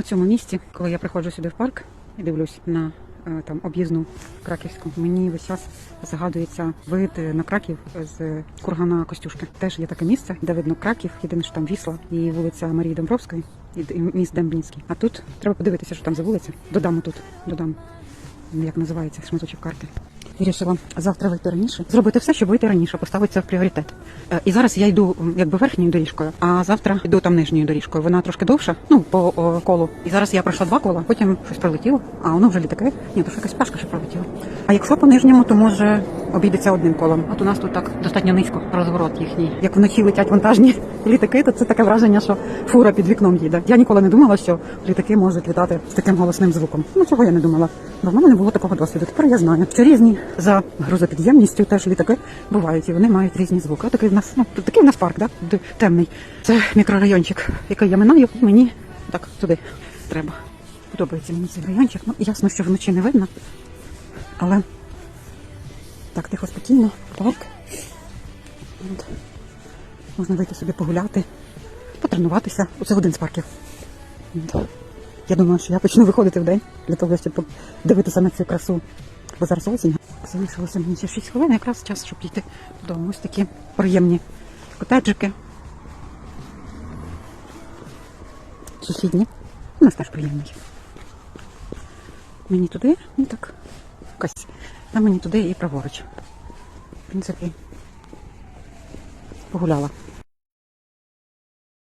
У цьому місці, коли я приходжу сюди в парк і дивлюсь на е, там об'їзну краківську, мені весь час загадується вид е, на краків з кургана Костюшки. Теж є таке місце, де видно краків, єдине, що там вісла і вулиця Марії Домбровської, і міст Дембінський. А тут треба подивитися, що там за вулиця. Додам тут, додам, як називається шматочок карти. Вирішила завтра вийти раніше, зробити все, щоб вийти раніше, поставити це в пріоритет. Е, І зараз я йду якби верхньою доріжкою, а завтра йду там нижньою доріжкою. Вона трошки довша, ну по о, колу. І зараз я пройшла два кола, потім щось пролетіло, а воно вже літаки. Ні, то що якась пташка ще пролетіла. А якщо по нижньому, то може обійдеться одним колом. От у нас тут так достатньо низько розворот їхній. Як вночі летять вантажні літаки, то це таке враження, що фура під вікном їде. Я ніколи не думала, що літаки можуть літати з таким голосним звуком. Ну чого я не думала? Бо в мене не було такого досвіду. Тепер я знаю, що різні за грузопідємністю теж літаки бувають, і вони мають різні звуки. Такий в нас ну такий в нас парк, да? Темний. Це мікрорайончик, який я минаю. Мені так туди треба. Подобається мені цей райончик. Ну ясно, що вночі не видно, але так тихо, спокійно, парк. От. Можна вийти собі погуляти, потренуватися. Оце один з парків. Я думаю, що я почну виходити в день для того, щоб дивитися на цю красу. Бо зараз осінь. Залишилося мені ще 6 хвилин, якраз час, щоб йти додому. Ось такі приємні котеджики. Сусідні. У нас теж приємний. Мені туди, ну так, якась. Та мені туди і праворуч. В принципі, погуляла.